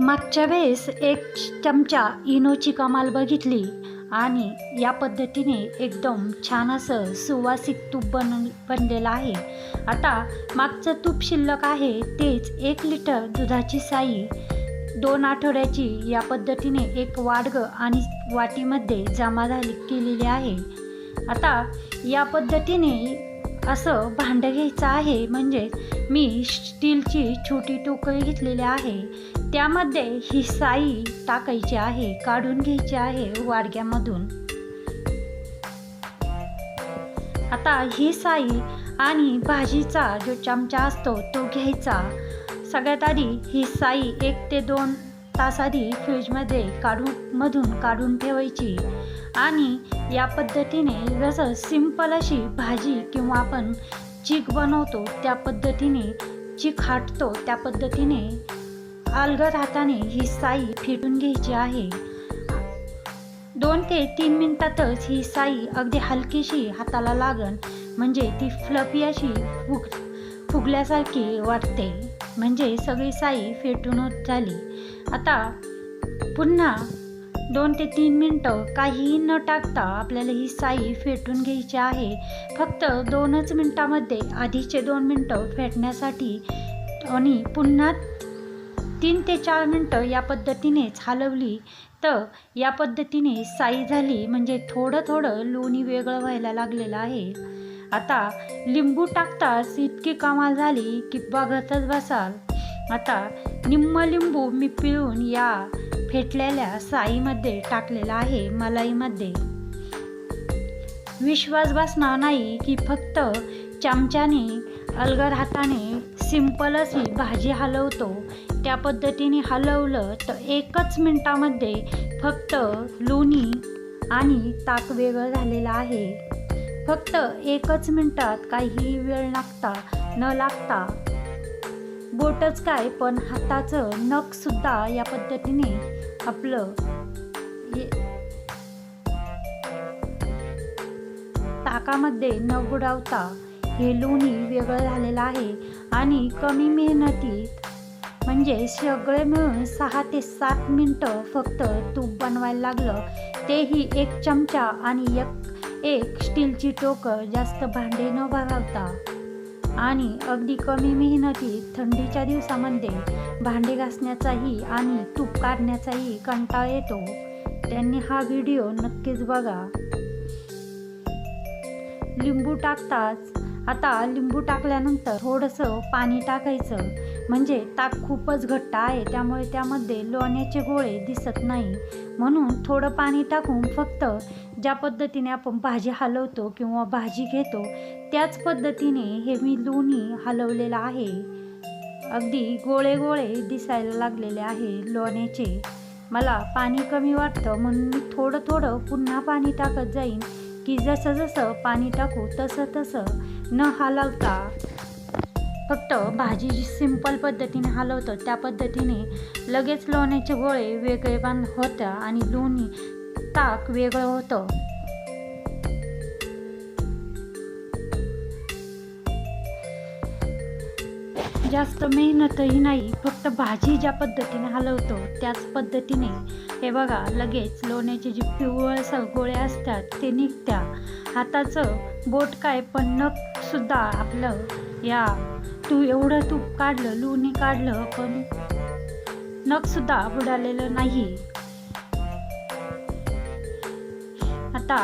मागच्या वेळेस एक चमचा इनोची कमाल बघितली आणि या पद्धतीने एकदम छान असं सुवासिक तूप बन बनलेलं आहे. आता मागचं तूप शिल्लक आहे तेच एक लिटर दुधाची साई. दोन आठवड्याची या पद्धतीने एक वाडगं आणि वाटीमध्ये जमा झाली केलेली आहे. आता या पद्धतीने असं भांडं घ्यायचं आहे म्हणजे मी स्टीलची छोटी टोकळी घेतलेली आहे. त्यामध्ये ही साई टाकायची आहे काढून घ्यायची आहे वाडग्यामधून. आता ही साई आणि भाजीचा जो चमचा असतो तो घ्यायचा. सगळ्यात आधी ही साई एक ते दोन तास आधी फ्रीजमध्ये काढून मधून काढून ठेवायची. आणि या पद्धतीने जसं सिंपल अशी भाजी किंवा आपण चीक बनवतो त्या पद्धतीने चीक हाटतो त्या पद्धतीने अलगद हाताने ही साई फेटून घ्यायची आहे. दोन ते तीन मिनिटातच ही साई अगदी हलकीशी हाताला लागन म्हणजे ती फ्लफी अशी फुग फुगल्यासारखी वाटते. म्हणजे सगळी साई फेटून झाली. आता पुन्हा दोन ते तीन मिनटं काहीही न टाकता आपल्याला ही साई फेटून घ्यायची आहे. फक्त दोनच मिनटामध्ये आधीचे दोन मिनटं फेटण्यासाठी आणि पुन्हा तीन ते चार मिनटं या पद्धतीनेच हलवली तर या पद्धतीने साई झाली. म्हणजे थोडं थोडं लोणी वेगळं व्हायला लागलेलं आहे. आता लिंबू टाकताच इतकी कमाल झाली की बघतच बसाल. आता निम्म लिंबू मी पिळून या फेटलेल्या साईमध्ये टाकलेला आहे मलाईमध्ये. विश्वास बसणार नाही की फक्त चमच्याने अलगर हाताने सिंपलच ही भाजी हलवतो. त्या पद्धतीने हलवलं तर एकच मिनटामध्ये फक्त लोणी आणि ताक वेगळं झालेलं आहे. फक्त एकच मिनटात काही वेळ लागता न लागता. बोटच काय पण हाताचं नखसुद्धा या पद्धतीने आपलं हे ताकामध्ये न बुडावता हे लोणी वेगळं झालेलं आहे आणि कमी मेहनतीत म्हणजे सगळे मिळून सहा ते सात मिनटं फक्त तूप बनवायला लागलं. तेही एक चमचा आणि एक एक स्टीलची टोकं जास्त भांडे न भरवता आणि अगदी कमी मेहनतीत थंडीच्या दिवसामध्ये भांडे घासण्याचाही आणि तूप काढण्याचाही कंटाळा येतो. त्यांनी हा व्हिडिओ नक्कीच बघा. लिंबू टाकताच आता लिंबू टाकल्यानंतर थोडंसं पाणी टाकायचं. म्हणजे ताक खूपच घट्ट आहे त्यामुळे त्यामध्ये लोण्याचे गोळे दिसत नाही. म्हणून थोडं पाणी टाकून फक्त ज्या पद्धतीने आपण भाजी हलवतो किंवा भाजी घेतो त्याच पद्धतीने हे मी लोणी हलवलेलं आहे. अगदी गोळे गोळे दिसायला लागलेले आहे लोण्याचे. मला पाणी कमी वाटतं म्हणून मी थोडं थोडं पुन्हा पाणी टाकत जाईन की जसं जसं पाणी टाकू तसं तसं न हलवता फक्त भाजी जी सिंपल पद्धतीने हलवतो. त्या पद्धतीने लगेच लोण्याचे गोळे वेगळे बांध होत्या आणि लोणी ताक वेगळं होतं. जास्त मेहनतही नाही फक्त भाजी ज्या पद्धतीने हलवतो त्याच पद्धतीने. हे बघा लगेच लोण्याचे जे पिवळसर गोळे असतात ते निघत्या. हाताचं बोट काय पण नखसुद्धा आपलं या तू एवढं तूप काढलं लोणी काढलं पण नगसुद्धा बुडालेलं नाही. आता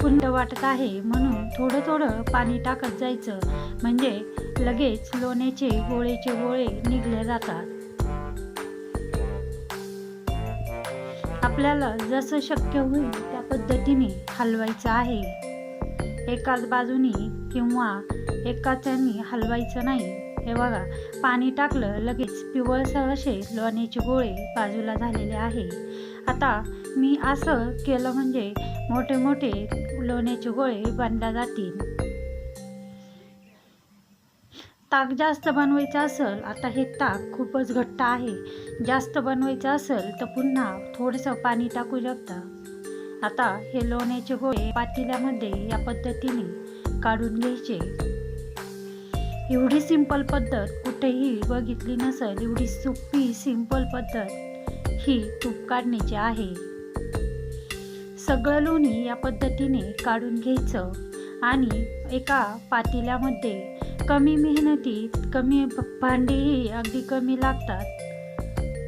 कुंड वाटत आहे म्हणून थोडं थोडं पाणी टाकत जायचं. म्हणजे लगेच लोण्याचे गोळेचे गोळे निघले जातात. आपल्याला जसं शक्य होईल त्या पद्धतीने हलवायचं आहे. एकाच बाजूनी किंवा एकाच्यानी हलवायचं नाही. हे बघा पाणी टाकलं लगेच पिवळसर असे लोण्याचे गोळे बाजूला झालेले आहे. आता मी असं केलं म्हणजे मोठे मोठे लोण्याचे गोळे बांधल्या जातील. ताक जास्त बनवायचं असेल आता हे ताक खूपच घट्ट आहे. जास्त बनवायचं असेल तर पुन्हा थोडंसं पाणी टाकू शकता. आता हे लोण्याचे गोळे पातेल्यामध्ये या पद्धतीने काढून घ्यायचे. एवढी सिंपल पद्धत कुठेही बघितली नसेल एवढी सोपी सिंपल पद्धत ही तूप काढण्याची आहे. सगळं लोणी या पद्धतीने काढून घ्यायचं आणि एका पातेल्यामध्ये कमी मेहनतीत कमी भांडीही अगदी कमी लागतात.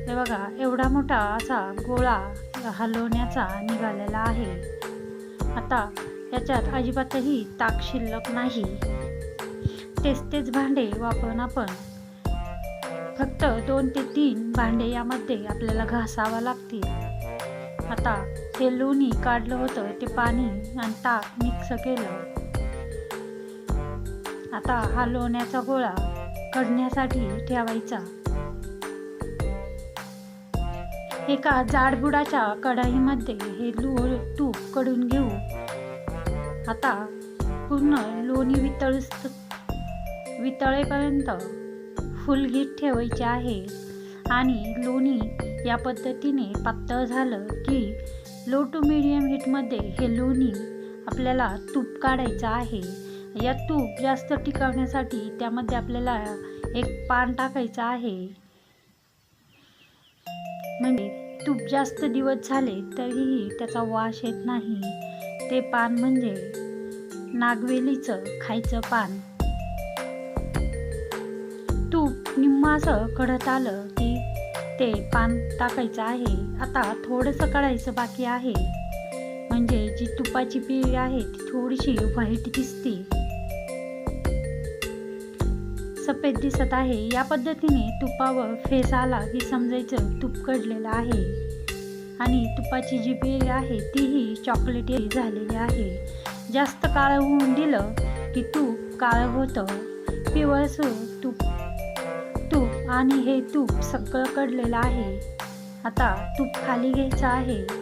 हे बघा एवढा मोठा असा गोळा हलवण्याचा निघालेला आहे. आता याच्यात अजिबातही ताक शिल्लक नाही. तेच तेच भांडे वापरून आपण फक्त दोन ते तीन भांडे यामध्ये आपल्याला घासावं लागतील. आता हे लोणी काढलं होतं ते पाणी आणि ताक मिक्स केलं. आता हा लोण्याचा गोळा कडण्यासाठी ठेवायचा. एका जाडबुडाच्या कढाईमध्ये हे लो तूपकडून घेऊ आता पूर्ण लोणी वितळ वितळेपर्यंत फुल ठेवायचे आहे. आणि लोणी या पद्धतीने पातळ झालं की लो टू मिडियम हीटमध्ये हे लोणी आपल्याला तूप काढायचं आहे. या तूप जास्त टिकवण्यासाठी त्यामध्ये आपल्याला एक पान टाकायचं आहे. म्हणजे तूप जास्त दिवस झाले तरीही त्याचा वास येत नाही. ते पान म्हणजे नागवेलीचं खायचं पान. तूप निम्मा असं आलं की ते पान टाकायचं आहे. आता थोडंसं काढायचं बाकी आहे. म्हणजे जी तुपाची पिळी आहे ती थोडीशी व्हाईट दिसते. सफेद दिसत आहे. या पद्धतीने तुपावर फेस आला की समजायचं तूप कडलेलं आहे. आणि तुपाची जी पिळी आहे तीही चॉकलेटी झालेली आहे. जास्त काळं होऊन दिलं की तूप काळं होतं. पिवळसर तूप तूप आणि हे तूप सगळं कडलेलं आहे. आता तूप खाली घ्यायचं आहे.